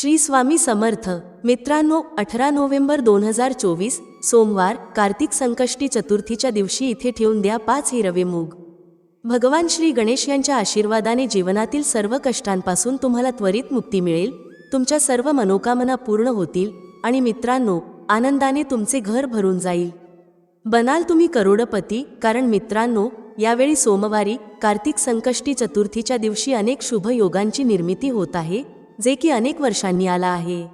श्री स्वामी समर्थ. मित्रांनो अठरा नोव्हेंबर दोन हजार चोवीस सोमवार कार्तिक संकष्टी चतुर्थीच्या दिवशी इथे ठेवून द्या पाच हिरवे मूग. भगवान श्री गणेश यांच्या आशीर्वादाने जीवनातील सर्व कष्टांपासून तुम्हाला त्वरित मुक्ती मिळेल. तुमच्या सर्व मनोकामना पूर्ण होतील आणि मित्रांनो आनंदाने तुमचे घर भरून जाईल. बनाल तुम्ही करोडपती कारण मित्रांनो यावेळी सोमवारी कार्तिक संकष्टी चतुर्थीच्या दिवशी अनेक शुभ योगांची निर्मिती होत आहे. जे की अनेक वर्षांनी आला आहे.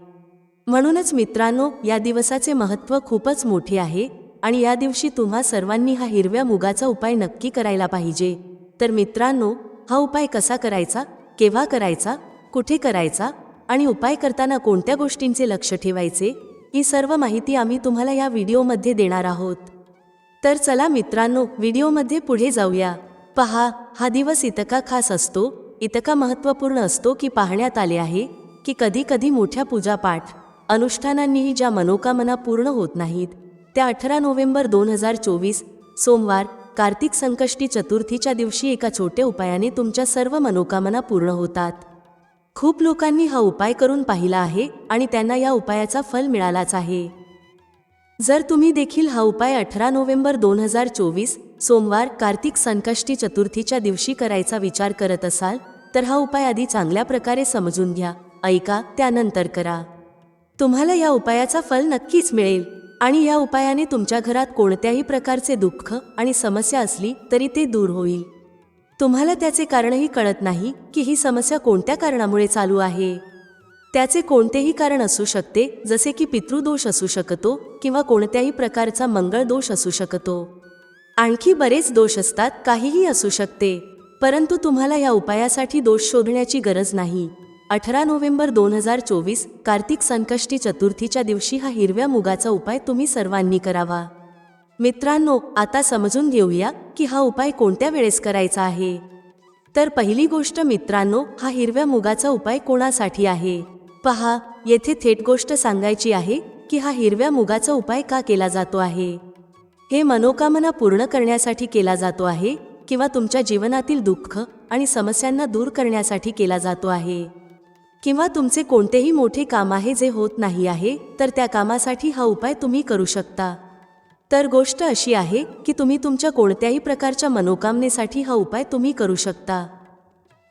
म्हणूनच मित्रांनो या दिवसाचे महत्त्व खूपच मोठे आहे आणि या दिवशी तुम्हा सर्वांनी हा हिरव्या मुगाचा उपाय नक्की करायला पाहिजे. तर मित्रांनो हा उपाय कसा करायचा केव्हा करायचा कुठे करायचा आणि उपाय करताना कोणत्या गोष्टींचे लक्ष ठेवायचे ही सर्व माहिती आम्ही तुम्हाला या व्हिडिओमध्ये देणार आहोत. तर चला मित्रांनो व्हिडिओमध्ये पुढे जाऊया. पहा हा दिवस इतका खास असतो इतका महत्त्वपूर्ण असतो की पाहण्यात आले आहे की कधीकधी मोठ्या पूजापाठ अनुष्ठानांनीही ज्या मनोकामना पूर्ण होत नाहीत त्या अठरा नोव्हेंबर दोन हजार चोवीस सोमवार कार्तिक संकष्टी चतुर्थीच्या दिवशी एका छोट्या उपायाने तुमच्या सर्व मनोकामना पूर्ण होतात. खूप लोकांनी हा उपाय करून पाहिला आहे आणि त्यांना या उपायाचा फल मिळालाच आहे. जर तुम्ही देखील हा उपाय अठरा नोव्हेंबर दोन हजार चोवीस सोमवार कार्तिक संकष्टी चतुर्थीच्या दिवशी करायचा विचार करत असाल तर हा उपाय आधी चांगल्या प्रकारे समजून घ्या. ऐका त्यानंतर करा. तुम्हाला या उपायाचा फल नक्कीच मिळेल. आणि या उपायाने तुमच्या घरात कोणत्याही प्रकारचे दुःख आणि समस्या असली तरी ते दूर होईल. तुम्हाला त्याचे कारणही कळत नाही की ही समस्या कोणत्या कारणामुळे चालू आहे. त्याचे कोणतेही कारण असू शकते जसे की पितृदोष असू शकतो किंवा कोणत्याही प्रकारचा मंगळ दोष असू शकतो. आणखी बरेच दोष असतात काहीही असू शकते. परंतु तुम्हाला या उपायासाठी दोष शोधण्याची गरज नाही. अठरा नोव्हेंबर दोन हजार चोवीस कार्तिक संकष्टी चतुर्थीच्या दिवशी हा हिरव्या मुगाचा उपाय तुम्ही सर्वांनी करावा. मित्रांनो आता समजून घेऊया की हा उपाय कोणत्या वेळेस करायचा आहे. तर पहिली गोष्ट मित्रांनो हा हिरव्या मुगाचा उपाय कोणासाठी आहे? पहा येथे थेट गोष्ट सांगायची आहे की हा हिरव्या मुगाचा उपाय का केला जातो आहे? हे मनोकामना पूर्ण करण्यासाठी केला जातो आहे किंवा तुमच्या जीवनातील दुःख आणि समस्यांना दूर करण्यासाठी केला जातो आहे. किंवा तुमचे कोणतेही मोठे काम आहे जे होत नाही आहे तर त्या कामासाठी हा उपाय तुम्ही करू शकता. तर गोष्ट अशी आहे की तुम्ही तुमच्या कोणत्याही प्रकारच्या मनोकामनेसाठी हा उपाय तुम्ही करू शकता.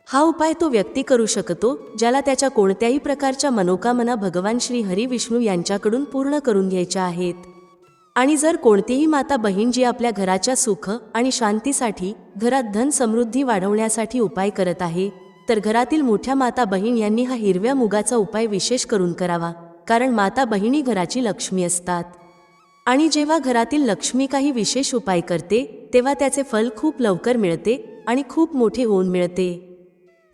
हा उपाय तो व्यक्ती करू शकतो ज्याला त्याच्या कोणत्याही प्रकारच्या मनोकामना भगवान श्री हरी विष्णू यांच्याकडून पूर्ण करून घ्यायच्या आहेत. आणि जर कोणतीही माता बहीण जी आपल्या घराच्या सुख आणि शांतीसाठी घरात धन समृद्धी वाढवण्यासाठी उपाय करत आहे तर घरातील मोठ्या माता बहीण यांनी हा हिरव्या मुगाचा उपाय विशेष करून करावा कारण माता बहिणी घराची लक्ष्मी असतात. आणि जेव्हा घरातील लक्ष्मी काही विशेष उपाय करते तेव्हा त्याचे फल खूप लवकर मिळते आणि खूप मोठे होऊन मिळते.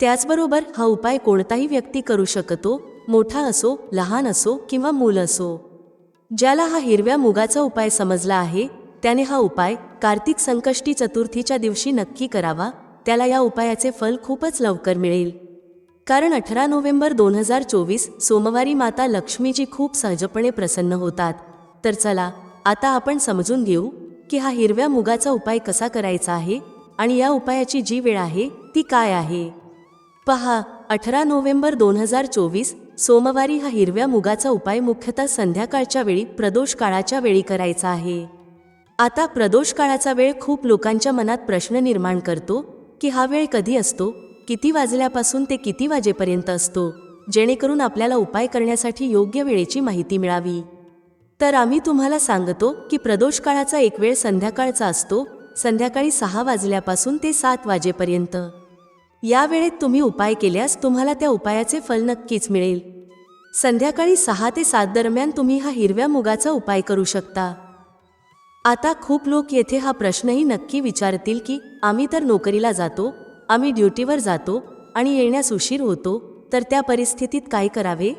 त्याचबरोबर हा उपाय कोणताही व्यक्ती करू शकतो मोठा असो लहान असो किंवा मूल असो. ज्याला हा हिरव्या मुगाचा उपाय समजला आहे त्याने हा उपाय कार्तिक संकष्टी चतुर्थीच्या दिवशी नक्की करावा त्याला या उपायाचे फल खूपच लवकर मिळेल. कारण अठरा नोव्हेंबर दोन हजार चोवीस सोमवारी माता लक्ष्मीजी खूप सहजपणे प्रसन्न होतात. तर चला आता आपण समजून घेऊ की हा हिरव्या मुगाचा उपाय कसा करायचा आहे आणि या उपायाची जी वेळ आहे ती काय आहे. पहा अठरा नोव्हेंबर दोन हजार चोवीस सोमवारी हा हिरव्या मुगाचा उपाय मुख्यतः संध्याकाळच्या वेळी प्रदोष काळाच्या वेळी करायचा आहे. आता प्रदोष काळाचा वेळ खूप लोकांच्या मनात प्रश्न निर्माण करतो की हा वेळ कधी असतो किती वाजल्यापासून ते किती वाजेपर्यंत असतो जेणेकरून आपल्याला उपाय करण्यासाठी योग्य वेळेची माहिती मिळावी. तर आम्ही तुम्हाला सांगतो की प्रदोष काळाचा एक वेळ संध्याकाळचा असतो संध्याकाळी सहा वाजल्यापासून ते सात वाजेपर्यंत. या वेळेत तुम्ही उपाय केल्यास तुम्हाला त्या उपायाचे फल नक्कीच मिळेल. संध्याकाळी सहा ते सात दरम्यान तुम्ही हा हिरव्या मुगाचा उपाय करू शकता. आता खूप लोक येथे हा प्रश्नही नक्की विचारतील की आम्ही तर नोकरीला जातो आम्ही ड्युटीवर जातो आणि येण्यास उशीर होतो तर त्या परिस्थितीत काय करावे?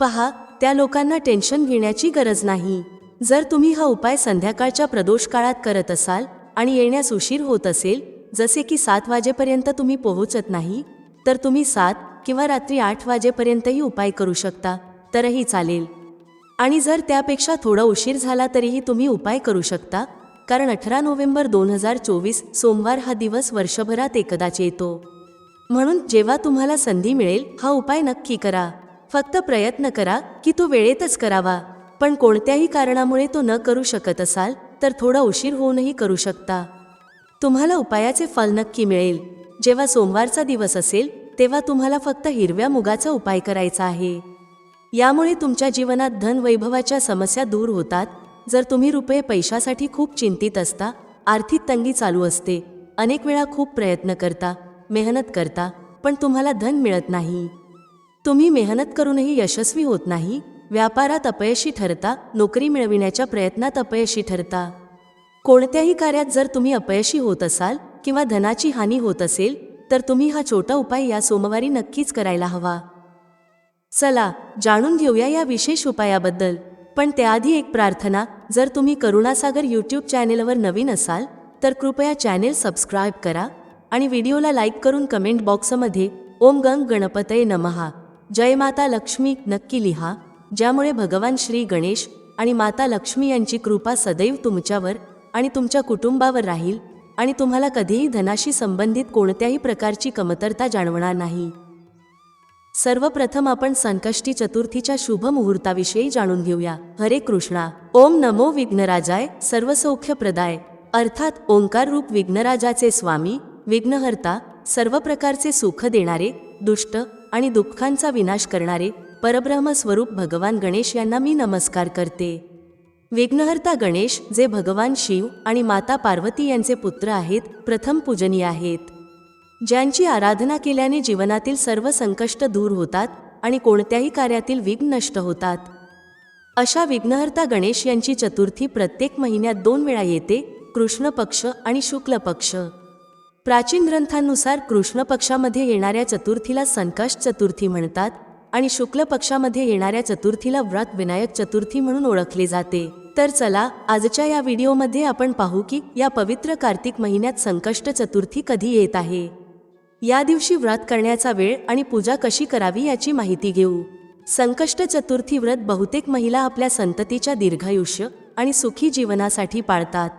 पहा त्या लोकांना टेन्शन घेण्याची गरज नाही. जर तुम्ही हा उपाय संध्याकाळच्या प्रदोष काळात करत असाल आणि येण्यास उशीर होत असेल जसे की सात वाजेपर्यंत तुम्ही पोहोचत नाही तर तुम्ही सात किंवा रात्री आठ वाजेपर्यंतही उपाय करू शकता तरही चालेल. आणि जर त्यापेक्षा थोडा उशीर झाला तरीही तुम्ही उपाय करू शकता कारण अठरा नोव्हेंबर दोन हजार चोवीस सोमवार हा दिवस वर्षभरात एकदाच येतो. म्हणून जेव्हा तुम्हाला संधी मिळेल हा उपाय नक्की करा. फक्त प्रयत्न करा की तो वेळेतच करावा. पण कोणत्याही कारणामुळे तो न करू शकत असाल तर थोडा उशीर होऊनही करू शकता. तुम्हाला उपायाचे फल नक्की मिळेल. जेव्हा सोमवारचा दिवस असेल तेव्हा तुम्हाला फक्त हिरव्या मुगाचा उपाय करायचा आहे. यामुळे तुमच्या जीवनात धन वैभवाच्या समस्या दूर होतात. जर तुम्ही रुपये पैशासाठी खूप चिंतित असता आर्थिक तंगी चालू असते. अनेक वेळा खूप प्रयत्न करता मेहनत करता पण तुम्हाला धन मिळत नाही. तुम्ही मेहनत करूनही यशस्वी होत नाही. व्यापारात अपयशी ठरता नोकरी मिळविण्याच्या प्रयत्नात अपयशी ठरता. कोणत्याही कार्यात जर तुम्ही अपयशी होत असाल किंवा धनाची हानी होत असेल तर तुम्ही हा छोटा उपाय या सोमवारी नक्कीच करायला हवा. चला जाणून घेऊया या विशेष उपायाबद्दल. पण त्याआधी एक प्रार्थना जर तुम्ही करुणासागर यूट्यूब चॅनेलवर नवीन असाल तर कृपया चॅनेल सबस्क्राईब करा आणि व्हिडिओला लाईक करून कमेंट बॉक्समध्ये ओम गंग गणपतये नमहा. जय माता लक्ष्मी नक्की लिहा ज्यामुळे भगवान श्री गणेश आणि माता लक्ष्मी यांची कृपा सदैव तुमच्यावर आणि तुमच्या कुटुंबावर राहील आणि तुम्हाला कधीही धनाशी संबंधित कोणत्याही प्रकारची कमतरता जाणवणार नाही. सर्वप्रथम आपण संकष्टी चतुर्थीच्या शुभ मुहूर्ताविषयी जाणून घेऊया. हरे कृष्णा. ओम नमो विघ्नराजाय सर्वसौख्यप्रदाय. अर्थात ओंकार रूप विघ्नराजाचे स्वामी विघ्नहर्ता सर्व प्रकारचे सुख देणारे दुष्ट आणि दुःखांचा विनाश करणारे परब्रह्म स्वरूप भगवान गणेश यांना मी नमस्कार करते. विघ्नहर्ता गणेश जे भगवान शिव आणि माता पार्वती यांचे पुत्र आहेत प्रथम पूजनीय आहेत. ज्यांची आराधना केल्याने जीवनातील सर्व संकष्ट दूर होतात आणि कोणत्याही कार्यातील विघ्न नष्ट होतात. अशा विघ्नहर्ता गणेश यांची चतुर्थी प्रत्येक महिन्यात दोन वेळा येते कृष्ण पक्ष आणि शुक्ल पक्ष. प्राचीन ग्रंथांनुसार कृष्ण पक्षामध्ये येणाऱ्या चतुर्थीला संकष्ट चतुर्थी म्हणतात आणि शुक्ल पक्षामध्ये येणाऱ्या चतुर्थीला व्रत विनायक चतुर्थी म्हणून ओळखले जाते. तर चला आजच्या या व्हिडिओमध्ये आपण पाहू की या पवित्र कार्तिक महिन्यात संकष्ट चतुर्थी कधी येत आहे. या दिवशी व्रत करण्याचा वेळ आणि पूजा कशी करावी याची माहिती घेऊ. संकष्ट चतुर्थी व्रत बहुतेक महिला आपल्या संततीच्या दीर्घायुष्य आणि सुखी जीवनासाठी पाळतात.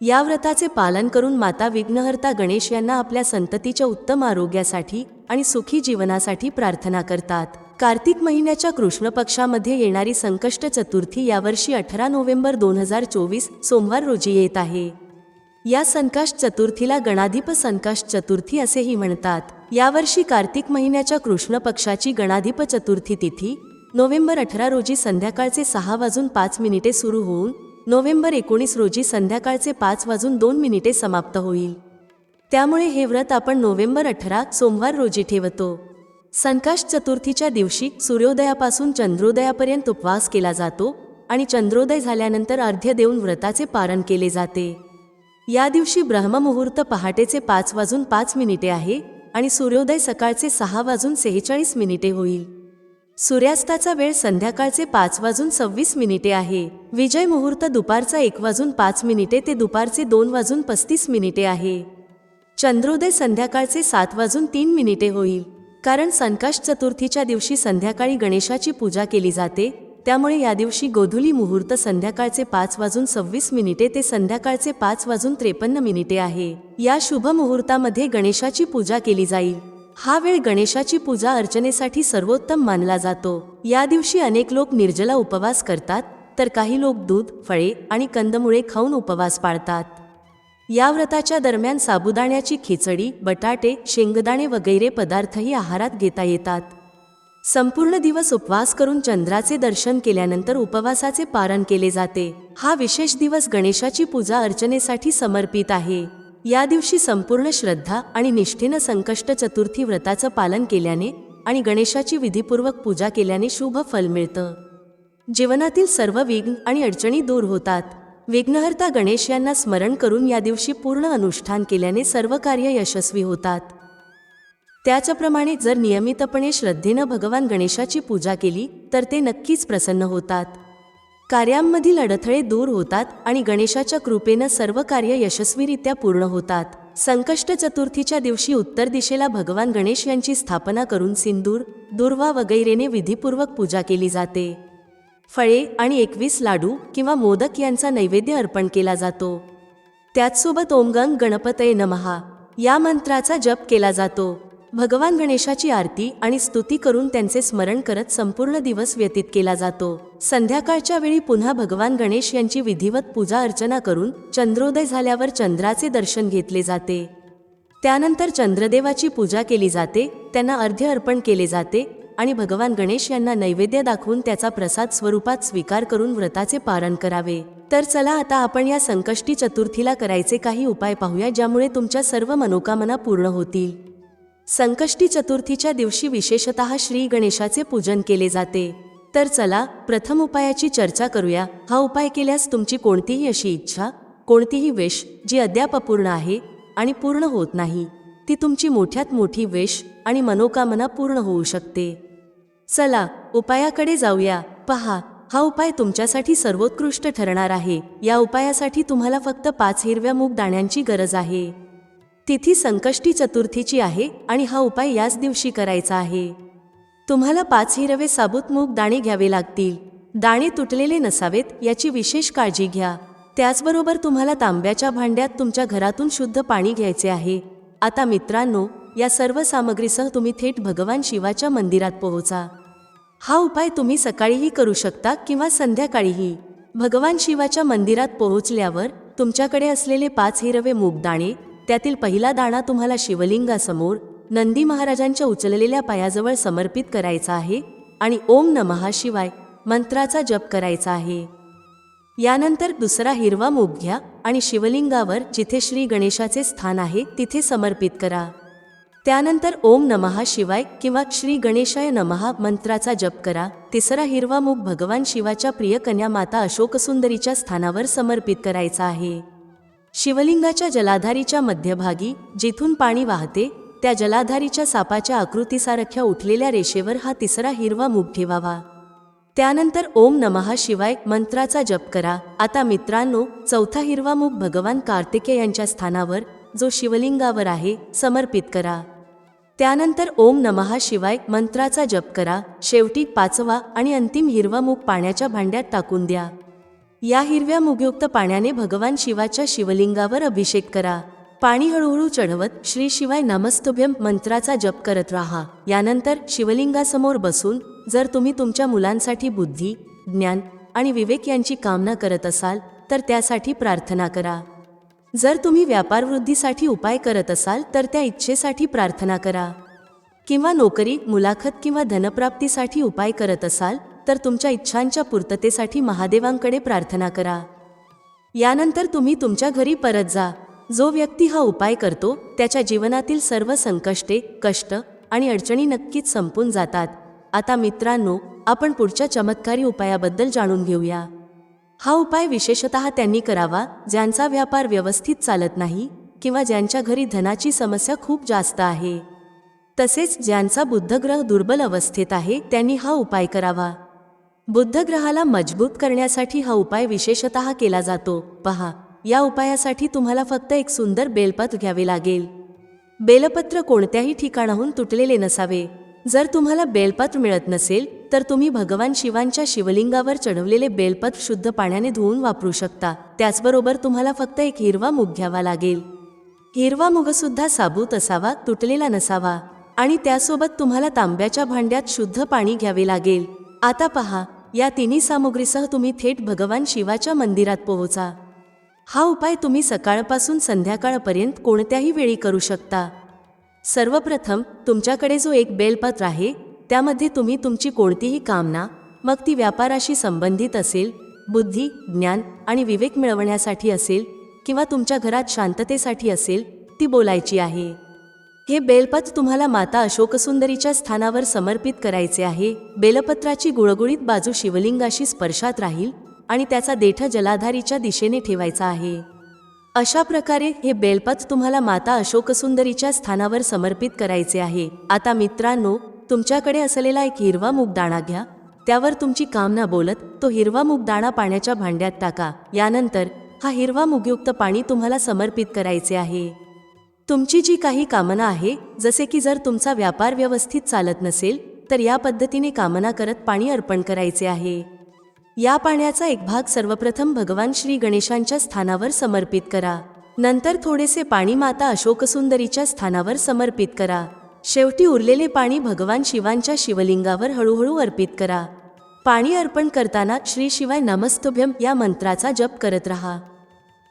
या व्रताचे पालन करून माता विघ्नहर्ता गणेश यांना आपल्या संततीच्या उत्तम आरोग्यासाठी आणि सुखी जीवनासाठी प्रार्थना करतात. कार्तिक महिन्याच्या कृष्ण पक्षामध्ये येणारी संकष्ट चतुर्थी यावर्षी अठरा नोव्हेंबर दोन हजार चोवीस सोमवार रोजी येत आहे. या संकाश चतुर्थीला गणाधिप संकाश चतुर्थी असेही म्हणतात. यावर्षी कार्तिक महिन्याच्या कृष्ण पक्षाची गणाधिप चतुर्थी तिथी नोव्हेंबर अठरा रोजी संध्याकाळचे सहा वाजून पाच मिनिटे सुरू होऊन नोव्हेंबर एकोणीस रोजी संध्याकाळचे पाच वाजून दोन मिनिटे समाप्त होईल. त्यामुळे हे व्रत आपण नोव्हेंबर अठरा सोमवार रोजी ठेवतो. संकाश चतुर्थीच्या दिवशी सूर्योदयापासून चंद्रोदयापर्यंत उपवास केला जातो आणि चंद्रोदय झाल्यानंतर अर्ध्य देऊन व्रताचे पारण केले जाते. या दिवशी ब्रह्ममुहूर्त पहाटेचे पाच वाजून पाच मिनिटे आहे आणि सूर्योदय सकाळचे सहा वाजून सेहेचाळीस मिनिटे होईल. सूर्यास्ताचा वेळ संध्याकाळचे पाच वाजून सव्वीस मिनिटे आहे. विजय मुहूर्त दुपारचा एक वाजून पाच मिनिटे ते दुपारचे दोन वाजून पस्तीस मिनिटे आहे. चंद्रोदय संध्याकाळचे सात वाजून तीन मिनिटे होईल. कारण संकाश चतुर्थीच्या दिवशी संध्याकाळी गणेशाची पूजा केली जाते त्यामुळे या दिवशी गोधुली मुहूर्त संध्याकाळचे पाच वाजून सव्वीस मिनिटे ते संध्याकाळचे पाच वाजून त्रेपन्न मिनिटे आहे. या शुभ मुहूर्तामध्ये गणेशाची पूजा केली जाईल. हा वेळ गणेशाची पूजा अर्चनेसाठी सर्वोत्तम मानला जातो. या दिवशी अनेक लोक निर्जला उपवास करतात तर काही लोक दूध फळे आणि कंदमुळे खाऊन उपवास पाळतात. या व्रताच्या दरम्यान साबुदाण्याची खिचडी बटाटे शेंगदाणे वगैरे पदार्थही आहारात घेता येतात. संपूर्ण दिवस उपवास करून चंद्राचे दर्शन केल्यानंतर उपवासाचे पारण केले जाते. हा विशेष दिवस गणेशाची पूजा अर्चनेसाठी समर्पित आहे. या दिवशी संपूर्ण श्रद्धा आणि निष्ठेनं संकष्ट चतुर्थी व्रताचं पालन केल्याने आणि गणेशाची विधीपूर्वक पूजा केल्याने शुभ फल मिळतं. जीवनातील सर्व विघ्न आणि अडचणी दूर होतात. विघ्नहर्ता गणेश यांना स्मरण करून या दिवशी पूर्ण अनुष्ठान केल्याने सर्व कार्य यशस्वी होतात. त्याचप्रमाणे जर नियमितपणे श्रद्धेनं भगवान गणेशाची पूजा केली तर ते नक्कीच प्रसन्न होतात. कार्यांमधील अडथळे दूर होतात आणि गणेशाच्या कृपेनं सर्व कार्य यशस्वीरित्या पूर्ण होतात. संकष्ट चतुर्थीच्या दिवशी उत्तर दिशेला भगवान गणेश यांची स्थापना करून सिंदूर दुर्वा वगैरेने विधीपूर्वक पूजा केली जाते. फळे आणि एकवीस लाडू किंवा मोदक यांचा नैवेद्य अर्पण केला जातो. त्याचसोबत ओमगंग गणपतये नमहा या मंत्राचा जप केला जातो. भगवान गणेशाची आरती आणि स्तुती करून त्यांचे स्मरण करत संपूर्ण दिवस व्यतीत केला जातो. संध्याकाळच्या वेळी पुन्हा भगवान गणेश यांची विधिवत पूजा अर्चना करून चंद्रोदय झाल्यावर चंद्राचे दर्शन घेतले जाते. त्यानंतर चंद्रदेवाची पूजा केली जाते त्यांना अर्ध्य अर्पण केले जाते आणि भगवान गणेश यांना नैवेद्य दाखवून त्याचा प्रसाद स्वरूपात स्वीकार करून व्रताचे पारण करावे. तर चला आता आपण या संकष्टी चतुर्थीला करायचे काही उपाय पाहूया ज्यामुळे तुमच्या सर्व मनोकामना पूर्ण होतील. संकष्टी चतुर्थीच्या दिवशी विशेषतः श्री गणेशाचे पूजन केले जाते. तर चला प्रथम उपायाची चर्चा करूया. हा उपाय केल्यास तुमची कोणतीही अशी इच्छा कोणतीही वेश जी अद्याप अपूर्ण आहे आणि पूर्ण होत नाही ती तुमची मोठ्यात मोठी वेश आणि मनोकामना पूर्ण होऊ शकते. चला उपायाकडे जाऊया. पहा हा उपाय तुमच्यासाठी सर्वोत्कृष्ट ठरणार आहे. या उपायासाठी तुम्हाला फक्त पाच हिरव्या मूग दाण्यांची गरज आहे. तिथी संकष्टी चतुर्थीची आहे आणि हा उपाय याच दिवशी करायचा आहे. तुम्हाला पाच हिरवे साबूत मूग दाणे घ्यावे लागतील. दाणे तुटलेले नसावेत याची विशेष काळजी घ्या. त्याचबरोबर तुम्हाला तांब्याच्या भांड्यात तुमच्या घरातून शुद्ध पाणी घ्यायचे आहे. आता मित्रांनो या सर्व सामग्रीसह तुम्ही थेट भगवान शिवाच्या मंदिरात पोहोचा. हा उपाय तुम्ही सकाळीही करू शकता किंवा संध्याकाळीही. भगवान शिवाच्या मंदिरात पोहोचल्यावर तुमच्याकडे असलेले पाच हिरवे मूगदाणे त्यातील पहिला दाणा तुम्हाला शिवलिंगासमोर नंदी महाराजांच्या उचललेल्या पायाजवळ समर्पित करायचा आहे आणि ओम नमहा शिवाय मंत्राचा जप करायचा आहे. यानंतर दुसरा हिरवा मूग घ्या आणि शिवलिंगावर जिथे श्री गणेशाचे स्थान आहे तिथे समर्पित करा. त्यानंतर ओम नमहा शिवाय किंवा श्री गणेशाय नमहा मंत्राचा जप करा. तिसरा हिरवा मूग भगवान शिवाच्या प्रिय कन्या माता अशोकसुंदरीच्या स्थानावर समर्पित करायचा आहे. शिवलिंगाच्या जलाधारीच्या मध्यभागी जिथून पाणी वाहते त्या जलाधारीच्या सापाच्या आकृतीसारख्या उठलेल्या रेषेवर हा तिसरा हिरवा मूग ठेवावा. त्यानंतर ओम नमहा शिवाय मंत्राचा जप करा. आता मित्रांनो चौथा हिरवा मूग भगवान कार्तिकेय यांच्या स्थानावर जो शिवलिंगावर आहे समर्पित करा. त्यानंतर ओम नमहा शिवाय मंत्राचा जप करा. शेवटी पाचवा आणि अंतिम हिरवा मूग पाण्याच्या भांड्यात टाकून द्या. या हिरव्या मुगयुक्त पाण्याने भगवान शिवाच्या शिवलिंगावर अभिषेक करा. पाणी हळूहळू चढवत श्री शिवाय नमस्तुभ्यम मंत्राचा जप करत राहा. यानंतर शिवलिंगासमोर बसून जर तुम्ही तुमच्या मुलांसाठी बुद्धी ज्ञान आणि विवेक यांची कामना करत असाल तर त्यासाठी प्रार्थना करा. जर तुम्ही व्यापारवृद्धीसाठी उपाय करत असाल तर त्या इच्छेसाठी प्रार्थना करा. किंवा नोकरी मुलाखत किंवा धनप्राप्तीसाठी उपाय करत असाल तर तुमच्या इच्छांच्या पूर्ततेसाठी महादेवांकडे प्रार्थना करा. यानंतर तुम्ही तुमच्या घरी परत जा. जो व्यक्ती हा उपाय करतो त्याच्या जीवनातील सर्व संकष्टे कष्ट आणि अडचणी नक्कीच संपून जातात. आता मित्रांनो आपण पुढच्या चमत्कारी उपायाबद्दल जाणून घेऊया. हा उपाय विशेषतः त्यांनी करावा ज्यांचा व्यापार व्यवस्थित चालत नाही किंवा ज्यांच्या घरी धनाची समस्या खूप जास्त आहे. तसेच ज्यांचा बुद्धग्रह दुर्बल अवस्थेत आहे त्यांनी हा उपाय करावा. बुद्धग्रहाला मजबूत करण्यासाठी हा उपाय विशेषतः केला जातो. पहा या उपायासाठी तुम्हाला फक्त एक सुंदर बेलपत्र घ्यावे लागेल. बेलपत्र कोणत्याही ठिकाणाहून तुटलेले नसावे. जर तुम्हाला बेलपत्र मिळत नसेल तर तुम्ही भगवान शिवांच्या शिवलिंगावर चढवलेले बेलपत्र शुद्ध पाण्याने धुवून वापरू शकता. त्याचबरोबर तुम्हाला फक्त एक हिरवा मूग घ्यावा लागेल. हिरवा मुगसुद्धा साबूत असावा तुटलेला नसावा. आणि त्यासोबत तुम्हाला तांब्याच्या भांड्यात शुद्ध पाणी घ्यावे लागेल. आता पहा या तिन्ही सामुग्रीसह तुम्ही थेट भगवान शिवाच्या मंदिरात पोहोचा. हा उपाय तुम्ही सकाळपासून संध्याकाळपर्यंत कोणत्याही वेळी करू शकता. सर्वप्रथम तुमच्याकडे जो एक बेलपत्र आहे त्यामध्ये तुम्ही तुमची कोणतीही कामना मग ती व्यापाराशी संबंधित असेल बुद्धी ज्ञान आणि विवेक मिळवण्यासाठी असेल किंवा तुमच्या घरात शांततेसाठी असेल ती बोलायची आहे. हे बेलपत्र तुम्हाला माता अशोकसुंदरीच्या स्थानावर समर्पित करायचे आहे. बेलपत्राची गुळगुळीत बाजू शिवलिंगाशी स्पर्शात राहील आणि त्याचा देठ जलाधारीच्या दिशेने ठेवायचा आहे. अशा प्रकारे हे बेलपत्र तुम्हाला माता अशोकसुंदरीच्या स्थानावर समर्पित करायचे आहे. आता मित्रांनो तुमच्याकडे असलेला एक हिरवा मुगदाणा घ्या. त्यावर तुमची कामना बोलत तो हिरवा मुगदाणा पाण्याच्या भांड्यात टाका. यानंतर हा हिरवा मुगयुक्त पाणी तुम्हाला समर्पित करायचे आहे. तुमची जी काही कामना आहे जसे की जर तुमचा व्यापार व्यवस्थित चालत नसेल तर या पद्धतीने कामना करत पाणी अर्पण करायचे आहे. या पाण्याचा एक भाग सर्वप्रथम भगवान श्री गणेशांच्या स्थानावर समर्पित करा. नंतर थोडेसे पाणी माता अशोकसुंदरीच्या स्थानावर समर्पित करा. शेवटी उरलेले पाणी भगवान शिवांच्या शिवलिंगावर हळूहळू अर्पित करा. पाणी अर्पण करताना श्री शिवाय नमस्तुभ्यम या मंत्राचा जप करत राहा.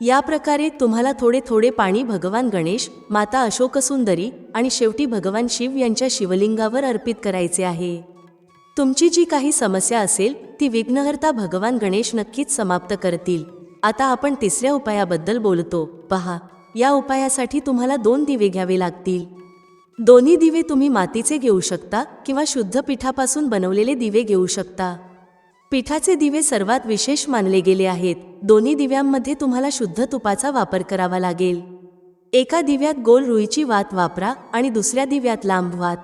या प्रकारे तुम्हाला थोडे थोडे पाणी भगवान गणेश माता अशोकसुंदरी आणि शेवटी भगवान शिव यांच्या शिवलिंगावर अर्पित करायचे आहे. तुमची जी काही समस्या असेल ती विघ्नहर्ता भगवान गणेश नक्कीच समाप्त करतील. आता आपण तिसऱ्या उपायाबद्दल बोलतो. पहा या उपायासाठी तुम्हाला दोन दिवे घ्यावे लागतील. दोन्ही दिवे तुम्ही मातीचे घेऊ शकता किंवा शुद्ध पिठापासून बनवलेले दिवे घेऊ शकता. पिठाचे दिवे सर्वात विशेष मानले गेले आहेत. दोन्ही दिव्यांमध्ये तुम्हाला शुद्ध तुपाचा वापर करावा लागेल. एका दिव्यात गोल रुईची वात वापरा आणि दुसऱ्या दिव्यात लांब वात.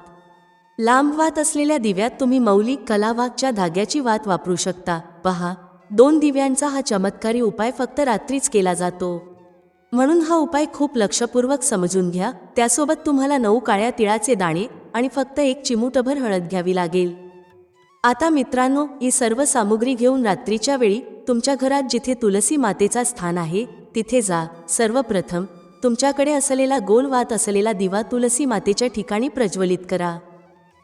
लांब वात असलेल्या दिव्यात तुम्ही मौलिक कलावाकच्या धाग्याची वात वापरू शकता. पहा दोन दिव्यांचा हा चमत्कारी उपाय फक्त रात्रीच केला जातो. म्हणून हा उपाय खूप लक्षपूर्वक समजून घ्या. त्यासोबत तुम्हाला नऊ काळ्या तिळाचे दाणे आणि फक्त एक चिमूटभर हळद घ्यावी लागेल. आता मित्रांनो ही सर्व सामुग्री घेऊन रात्रीच्या वेळी तुमच्या घरात जिथे तुलसी मातेचा स्थान आहे तिथे जा. सर्वप्रथम तुमच्याकडे असलेला गोल वात असलेला दिवा तुलसी मातेच्या ठिकाणी प्रज्वलित करा.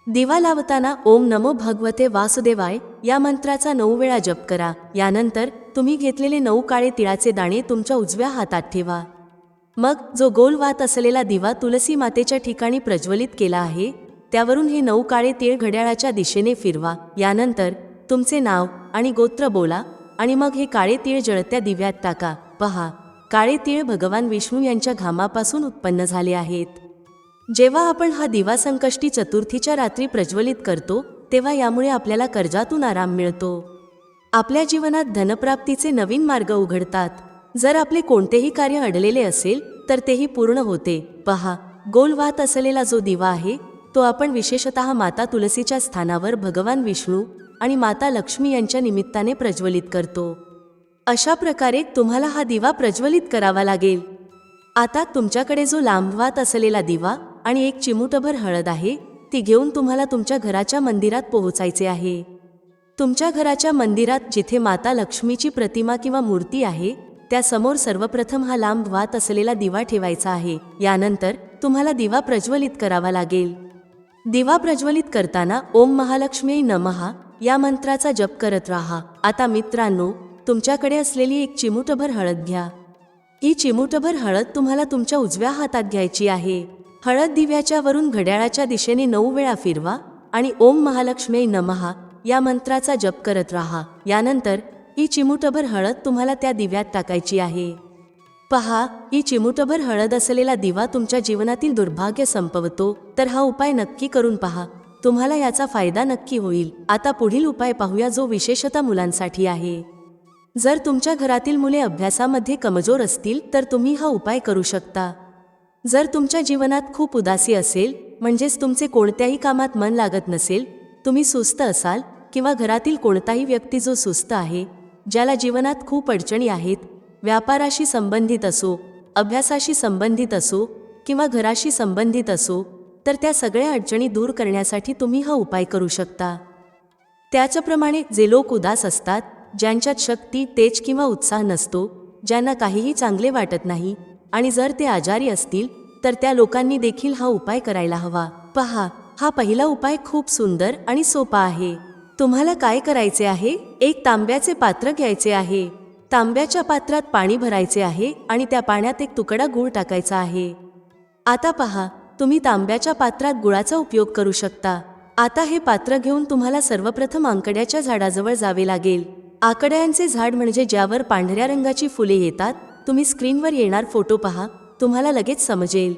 दिवा लावताना ओम नमो भगवते वासुदेवाय या मंत्राचा नऊ वेळा जप करा. यानंतर तुम्ही घेतलेले नऊ काळे तिळाचे दाणे तुमच्या उजव्या हातात ठेवा. मग जो गोल वात असलेला दिवा तुलसी मातेच्या ठिकाणी प्रज्वलित केला आहे त्यावरून हे नऊ काळे तीळ घड्याळाच्या दिशेने फिरवा. यानंतर तुमचे नाव आणि गोत्र बोला आणि मग हे काळे तीळ जळत्या दिव्यात टाका. पहा काळे तीळ भगवान विष्णू यांच्या घामापासून उत्पन्न झाले आहेत. जेव्हा आपण हा दिवा संकष्टी चतुर्थीच्या रात्री प्रज्वलित करतो तेव्हा यामुळे आपल्याला कर्जातून आराम मिळतो. आपल्या जीवनात धनप्राप्तीचे नवीन मार्ग उघडतात. जर आपले कोणतेही कार्य अडलेले असेल तर तेही पूर्ण होते. पहा गोल वाहत असलेला जो दिवा आहे तो आपण विशेषत माता तुलसीच्या स्थानावर भगवान विष्णू आणि माता लक्ष्मी यांच्या निमित्ताने प्रज्वलित करतो. अशा प्रकारे तुम्हाला हा दिवा प्रज्वलित करावा लागेल. आता तुमच्याकडे जो लांबवात असलेला दिवा आणि एक चिमूटभर हळद आहे ती घेऊन तुम्हाला तुमच्या घराच्या मंदिरात पोहोचायचे आहे. तुमच्या घराच्या मंदिरात जिथे माता लक्ष्मीची प्रतिमा किंवा मूर्ती आहे त्यासमोर सर्वप्रथम हा लांब वात असलेला दिवा ठेवायचा आहे. यानंतर तुम्हाला दिवा प्रज्वलित करावा लागेल. दिवा प्रज्वलित करताना ओम महालक्ष्मी नमहा या मंत्राचा जप करत राहा. आता मित्रांनो तुमच्याकडे असलेली एक चिमूटभर हळद घ्या. ही चिमूटभर हळद तुम्हाला तुमच्या उजव्या हातात घ्यायची आहे. हळद दिव्याच्या वरून घड्याळाच्या दिशेने नऊ वेळा फिरवा आणि ओम महालक्ष्मी नमहा या मंत्राचा जप करत राहा. यानंतर ही चिमूटभर हळद तुम्हाला त्या दिव्यात टाकायची आहे. पहा ही चिमूटभर हळद असलेला दिवा तुमच्या जीवनातील दुर्भाग्य संपवतो. तर हा उपाय नक्की करून पहा. तुम्हाला याचा फायदा नक्की होईल. आता पुढील उपाय पाहूया जो विशेषतः मुलांसाठी आहे. जर तुमच्या घरातील मुले अभ्यासामध्ये कमजोर असतील तर तुम्ही हा उपाय करू शकता. जर तुमच्या जीवनात खूप उदासी असेल म्हणजेच तुमचे कोणत्याही कामात मन लागत नसेल तुम्ही सुस्त असाल किंवा घरातील कोणताही व्यक्ती जो सुस्त आहे ज्याला जीवनात खूप अडचणी आहेत व्यापाराशी संबंधित असो अभ्यासाशी संबंधित असो किंवा घराशी संबंधित असो तर त्या सगळ्या अडचणी दूर करण्यासाठी तुम्ही हा उपाय करू शकता. त्याचप्रमाणे जे लोक उदास असतात ज्यांच्यात शक्ती तेज किंवा उत्साह नसतो ज्यांना काहीही चांगले वाटत नाही आणि जर ते आजारी असतील तर त्या लोकांनी देखील हा उपाय करायला हवा. पहा हा पहिला उपाय खूप सुंदर आणि सोपा आहे. तुम्हाला काय करायचे आहे? एक तांब्याचे पात्र घ्यायचे आहे. तांब्याच्या पात्रात पाणी भरायचे आहे आणि त्या पाण्यात एक तुकडा गूळ टाकायचा आहे. आता पहा तुम्ही तांब्याच्या पात्रात गुळाचा उपयोग करू शकता. आता हे पात्र घेऊन तुम्हाला सर्वप्रथम आंकड्याच्या झाडाजवळ जावे लागेल. आकड्यांचे झाड म्हणजे ज्यावर पांढऱ्या रंगाची फुले येतात तुम्ही स्क्रीनवर येणार फोटो पहा तुम्हाला लगेच समजेल.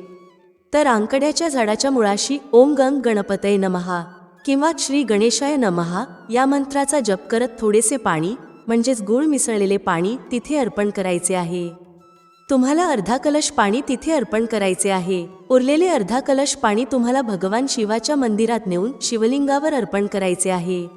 तर आंकड्याच्या झाडाच्या मुळाशी ओम गंग गणपतय नमहा किंवा श्री गणेशाय नमहा या मंत्राचा जप करत थोडेसे पाणी म्हणजेच गूळ मिसळलेले पाणी तिथे अर्पण करायचे आहे. तुम्हाला अर्धा कलश पाणी तिथे अर्पण करायचे आहे. उरलेले अर्धा कलश पाणी तुम्हाला भगवान शिवाच्या मंदिरात नेऊन शिवलिंगावर अर्पण करायचे आहे.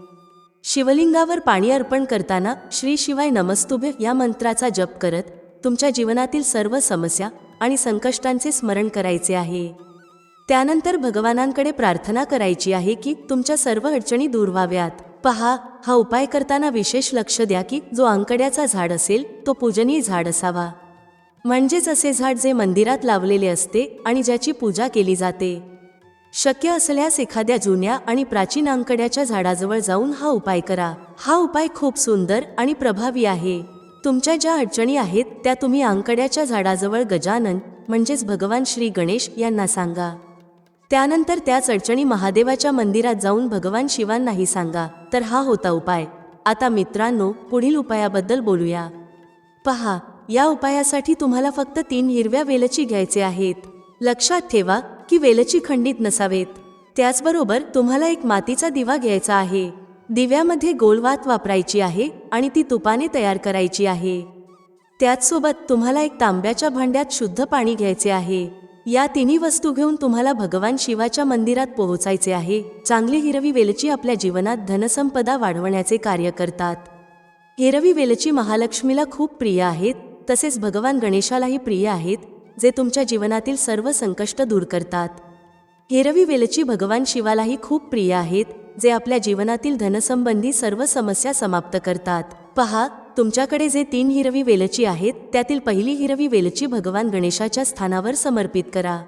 शिवलिंगावर पाणी अर्पण करताना श्री शिवाय नमस्तुभे या मंत्राचा जप करत तुमच्या जीवनातील सर्व समस्या आणि संकष्टांचे स्मरण करायचे आहे. त्यानंतर भगवानांकडे प्रार्थना करायची आहे की तुमच्या सर्व अडचणी दूर व्हाव्यात. पहा हा उपाय करताना विशेष लक्ष द्या की जो आंकड्याचा झाड असेल तो पूजनीय झाड असावा. म्हणजेच असे झाड जे मंदिरात लावलेले असते आणि ज्याची पूजा केली जाते. शक्य असल्यास एखाद्या जुन्या आणि प्राचीन अंकड्याच्या झाडाजवळ जाऊन हा उपाय करा. हा उपाय खूप सुंदर आणि प्रभावी आहे. तुमच्या ज्या अडचणी आहेत त्या तुम्ही अंकड्याच्या झाडाजवळ गजानन म्हणजेच भगवान श्री गणेश यांना सांगा. त्यानंतर त्याच अडचणी महादेवाच्या मंदिरात जाऊन भगवान शिवांनाही सांगा तर हा होता उपाय. आता मित्रांनो पुढील उपायाबद्दल बोलूया. पहा या उपायासाठी तुम्हाला फक्त तीन हिरव्या वेलची घ्यायचे आहेत. लक्षात ठेवा की वेलची खंडित नसावेत. त्याचबरोबर तुम्हाला एक मातीचा दिवा घ्यायचा आहे. दिव्यामध्ये गोलवात वापरायची आहे आणि ती तुपाने तयार करायची आहे. त्याचसोबत तुम्हाला एक तांब्याच्या भांड्यात शुद्ध पाणी घ्यायचे आहे. या तिन्ही वस्तू घेऊन तुम्हाला भगवान शिवाच्या मंदिरात पोहोचायचे आहे. चांगली हिरवी वेलची आपल्या जीवनात धनसंपदा वाढवण्याचे कार्य करतात. हिरवी वेलची महालक्ष्मीला खूप प्रिय आहेत तसेच भगवान गणेशालाही प्रिय आहेत जे तुमच्या जीवनातील सर्व संकष्ट दूर करतात. हिरवी वेलची भगवान शिवालाही खूप प्रिय आहेत जे आपल्या जीवनातील धनसंबंधी सर्व समस्या समाप्त करतात. पहा तुमच्याकडे जे तीन हिरवी वेलची आहेत त्यातील पहिली हिरवी वेलची भगवान गणेशाच्या स्थानावर समर्पित करा.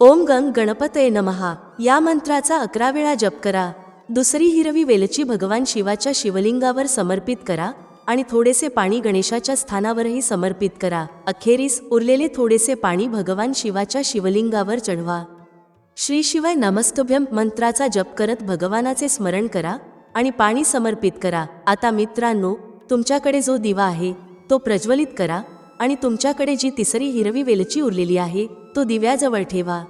ओम गंग गणपतये नमहा या मंत्राचा अकरा वेळा जप करा. दुसरी हिरवी वेलची भगवान शिवाच्या शिवलिंगावर समर्पित करा आणि थोडेसे पाणी गणेशाच्या स्थानावरही समर्पित करा. अखेरीस उरलेले थोडेसे पाणी भगवान शिवाच्या शिवलिंगावर चढवा. श्री शिवाय नमस्तभ्यम मंत्राचा जप करत भगवानाचे स्मरण करा आणि पाणी समर्पित करा. आता मित्रांनो तुमच्याकडे जो दिवा आहे तो प्रज्वलित करा आणि तुमच्याकडे जी तिसरी हिरवी वेलची उरलेली आहे तो दिव्याजवळ ठेवा.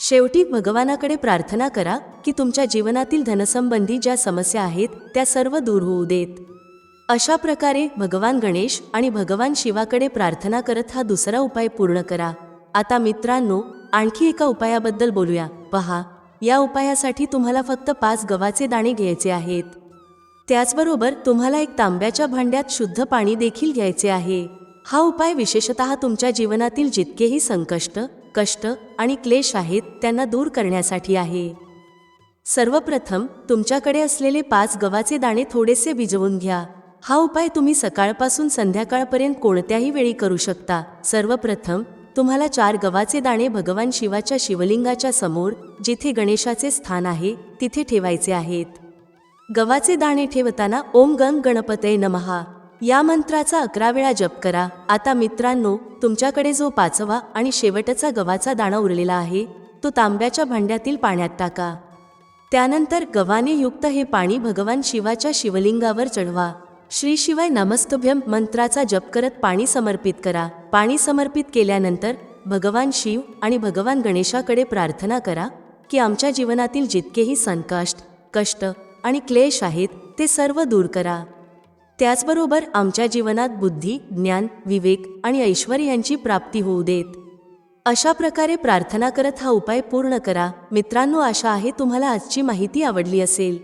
शेवटी भगवानाकडे प्रार्थना करा की तुमच्या जीवनातील धनसंबंधी ज्या समस्या आहेत त्या सर्व दूर होऊ देत. अशा प्रकारे भगवान गणेश आणि भगवान शिवाकडे प्रार्थना करत हा दुसरा उपाय पूर्ण करा. आता मित्रांनो आणखी एका उपायाबद्दल बोलूया. पहा या उपायासाठी तुम्हाला फक्त पाच गव्हाचे दाणे घ्यायचे आहेत. त्याचबरोबर तुम्हाला एक तांब्याच्या भांड्यात शुद्ध पाणी देखील घ्यायचे आहे. हा उपाय विशेषतः तुमच्या जीवनातील जितकेही संकष्ट कष्ट आणि क्लेश आहेत त्यांना दूर करण्यासाठी आहे. सर्वप्रथम तुमच्याकडे असलेले पाच गव्हाचे दाणे थोडेसे भिजवून घ्या. हा उपाय तुम्ही सकाळपासून संध्याकाळपर्यंत कोणत्याही वेळी करू शकता. सर्वप्रथम तुम्हाला चार गव्हाचे दाणे भगवान शिवाच्या शिवलिंगाच्या समोर जिथे गणेशाचे स्थान आहे तिथे ठेवायचे आहेत. गव्हाचे दाणे ठेवताना ओम गंग गणपते नमहा. या मंत्राचा अकरा वेळा जप करा. आता मित्रांनो तुमच्याकडे जो पाचवा आणि शेवटचा गव्हाचा दाणा उरलेला आहे तो तांब्याच्या भांड्यातील पाण्यात टाका. त्यानंतर गव्हाने युक्त हे पाणी भगवान शिवाच्या शिवलिंगावर चढवा. श्री शिवाय नमस्तभ्यम मंत्राचा जप करत पाणी समर्पित करा. पाणी समर्पित केल्यानंतर भगवान शिव आणि भगवान गणेशाकडे प्रार्थना करा की आमच्या जीवनातील जितकेही संकष्ट कष्ट आणि क्लेश आहेत ते सर्व दूर करा. त्याचबरोबर आमच्या जीवनात बुद्धी ज्ञान विवेक आणि ऐश्वर यांची प्राप्ती होऊ देत. अशा प्रकारे प्रार्थना करत हा उपाय पूर्ण करा. मित्रांनो आशा आहे तुम्हाला आजची माहिती आवडली असेल.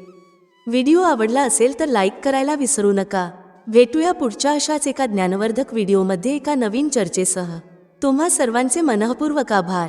व्हिडिओ आवडला असेल तर लाईक करायला विसरू नका. भेटूया पुढच्या अशाच एका ज्ञानवर्धक व्हिडिओमध्ये एका नवीन चर्चेसह. तुम्हा सर्वांचे मनःपूर्वक आभार.